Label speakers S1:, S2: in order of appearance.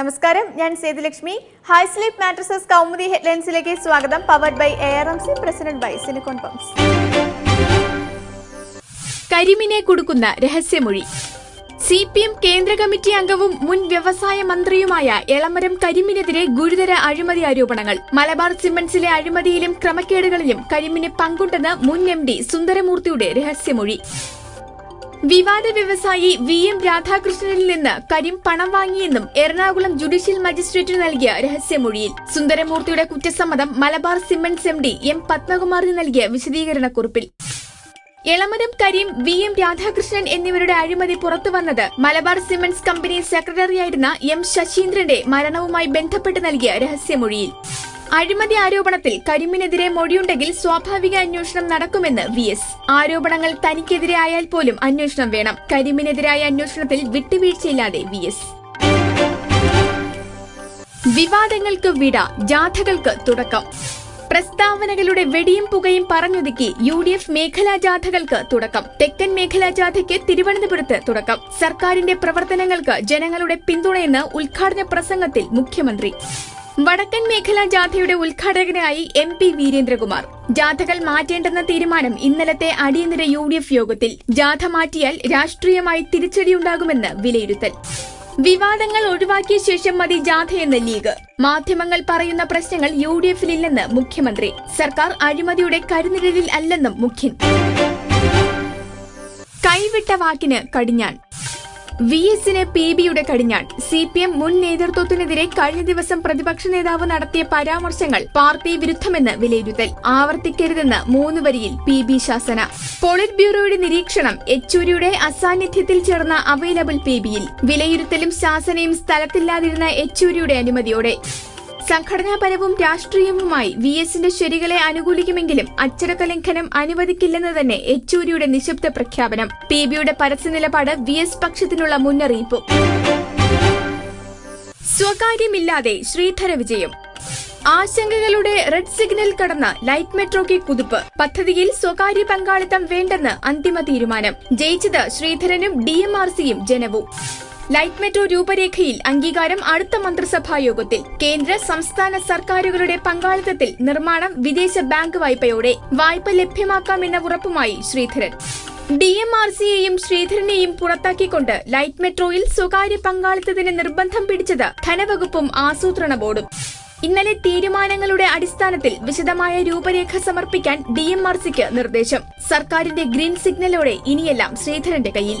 S1: നമസ്കാരം ഞാൻ Sethulakshmi. High sleep mattresses Kaumudi ഹെഡ്ലൈൻസിലേക്ക് സ്വാഗതം. Powered by A R M C president by Cinicon pumps
S2: കരിമിനെ കൊടുക്കുന്ന രഹസ്യമൊഴി. സി പി എം കേന്ദ്ര കമ്മിറ്റി അംഗവും മുൻ വ്യവസായ മന്ത്രിയുമായ എളമരം കരിമിനെതിരെ ഗുരുതര അഴിമതി ആരോപണങ്ങൾ. മലബാർ സിമന്റ്സിലെ അഴിമതിയിലും ക്രമക്കേടുകളിലും കരിമിന് പങ്കുണ്ടെന്ന് മുൻ എം ഡി സുന്ദരമൂർത്തിയുടെ രഹസ്യമൊഴി. വിവാദ വ്യവസായി വി എം രാധാകൃഷ്ണനിൽ നിന്ന് കരിം പണം വാങ്ങിയെന്നും എറണാകുളം ജുഡീഷ്യൽ മജിസ്ട്രേറ്റിന് നൽകിയ രഹസ്യമൊഴിയിൽ. സുന്ദരമൂർത്തിയുടെ കുറ്റസമ്മതം Malabar cements M D M പത്മകുമാറിന് നൽകിയ വിശദീകരണക്കുറിപ്പിൽ. എളമരം കരീം വി എം രാധാകൃഷ്ണൻ എന്നിവരുടെ അഴിമതി പുറത്തുവന്നത് മലബാർ സിമന്റ്സ് കമ്പനി സെക്രട്ടറിയായിരുന്ന എം ശശീന്ദ്രന്റെ മരണവുമായി ബന്ധപ്പെട്ട് നൽകിയ രഹസ്യമൊഴിയിൽ. അഴിമതി ആരോപണത്തിൽ കരിമിനെതിരെ മൊഴിയുണ്ടെങ്കിൽ സ്വാഭാവിക അന്വേഷണം നടക്കുമെന്ന് വി എസ്. ആരോപണങ്ങൾ തനിക്കെതിരെ ആയാൽ പോലും അന്വേഷണം വേണം. കരിമിനെതിരായ അന്വേഷണത്തിൽ വിട്ടുവീഴ്ചയില്ലാതെ വി എസ്. വിവാദങ്ങൾക്ക് വിട ജാഥകൾക്ക് തുടക്കം. പ്രസ്താവനകളുടെ വെടിയും പുകയും പറഞ്ഞൊതുക്കി യു ഡി എഫ് മേഖലാ ജാഥകൾക്ക് തുടക്കം. തെക്കൻ മേഖലാ ജാഥയ്ക്ക് തിരുവനന്തപുരത്ത് തുടക്കം. സർക്കാരിന്റെ പ്രവർത്തനങ്ങൾക്ക് ജനങ്ങളുടെ പിന്തുണയെന്ന് ഉദ്ഘാടന പ്രസംഗത്തിൽ മുഖ്യമന്ത്രി. വടക്കൻ മേഖലാ ജാഥയുടെ ഉദ്ഘാടകനായി എം പി വീരേന്ദ്രകുമാർ. ജാഥകൾ മാറ്റേണ്ടെന്ന തീരുമാനം ഇന്നലത്തെ അടിയന്തര യു ഡി എഫ് യോഗത്തിൽ. ജാഥ മാറ്റിയാൽ രാഷ്ട്രീയമായി തിരിച്ചടിയുണ്ടാകുമെന്ന് വിലയിരുത്തൽ. വിവാദങ്ങൾ ഒഴിവാക്കിയ ശേഷം മതി ജാഥയെന്ന് ലീഗ്. മാധ്യമങ്ങൾ പറയുന്ന പ്രശ്നങ്ങൾ യു ഡി എഫിലില്ലെന്ന് മുഖ്യമന്ത്രി. സർക്കാർ അഴിമതിയുടെ കരുനിഴലിൽ അല്ലെന്നും മുഖ്യൻ. കൈവിട്ട വാക്കിന് കടിഞ്ഞാൺ. വി എസിന് പി ബിയുടെ കടിഞ്ഞാൺ. സി പി എം മുൻ നേതൃത്വത്തിനെതിരെ കഴിഞ്ഞ ദിവസം പ്രതിപക്ഷ നേതാവ് നടത്തിയ പരാമർശങ്ങൾ പാർട്ടി വിരുദ്ധമെന്ന് വിലയിരുത്തൽ. ആവർത്തിക്കരുതെന്ന് മൂന്ന് വരിയിൽ പി ബി ശാസന. പോളിറ്റ് ബ്യൂറോയുടെ നിരീക്ഷണം യെച്ചൂരിയുടെ അസാന്നിധ്യത്തിൽ ചേർന്ന അവൈലബിൾ പി ബിയിൽ. വിലയിരുത്തലും ശാസനയും സ്ഥലത്തില്ലാതിരുന്ന യെച്ചൂരിയുടെ അനുമതിയോടെ. സംഘടനാപരവും രാഷ്ട്രീയവുമായി വി എസിന്റെ ശരികളെ അനുകൂലിക്കുമെങ്കിലും അച്ചടക്ക ലംഘനം അനുവദിക്കില്ലെന്ന് തന്നെ യെച്ചൂരിയുടെ നിശബ്ദ പ്രഖ്യാപനം. പി ബിയുടെ പരസ്യ നിലപാട് വി എസ് പക്ഷത്തിനുള്ള മുന്നറിയിപ്പും. സ്വകാര്യമില്ലാതെ ശ്രീധര വിജയം. ആശങ്കകളുടെ റെഡ് സിഗ്നൽ കടന്ന ലൈറ്റ് മെട്രോയ്ക്ക് കുതിപ്പ്. പദ്ധതിയിൽ സ്വകാര്യ പങ്കാളിത്തം വേണ്ടെന്ന് അന്തിമ തീരുമാനം. ജയിച്ചത് ശ്രീധരനും ഡി ജനവും. ലൈറ്റ് മെട്രോ രൂപരേഖയിൽ അംഗീകാരം അടുത്ത മന്ത്രിസഭാ യോഗത്തിൽ കേന്ദ്ര സംസ്ഥാന സർക്കാരുകളുടെ പങ്കാളിത്തത്തിൽ നിർമ്മാണം വിദേശ ബാങ്ക് വായ്പയോടെ വായ്പ ലഭ്യമാക്കാമെന്ന ഉറപ്പുമായി ശ്രീധരൻ. ഡി എം ആർ സിയെയും ശ്രീധരനെയും പുറത്താക്കിക്കൊണ്ട് ലൈറ്റ് മെട്രോയിൽ സ്വകാര്യ പങ്കാളിത്തത്തിന് നിർബന്ധം പിടിച്ചത് ധനവകുപ്പും ആസൂത്രണ ബോർഡും. ഇന്നലെ തീരുമാനങ്ങളുടെ അടിസ്ഥാനത്തിൽ വിശദമായ രൂപരേഖ സമർപ്പിക്കാൻ ഡി എം ആർ സിക്ക് നിർദ്ദേശം. സർക്കാരിന്റെ ഗ്രീൻ സിഗ്നലോടെ ഇനിയെല്ലാം ശ്രീധരന്റെ കയ്യിൽ.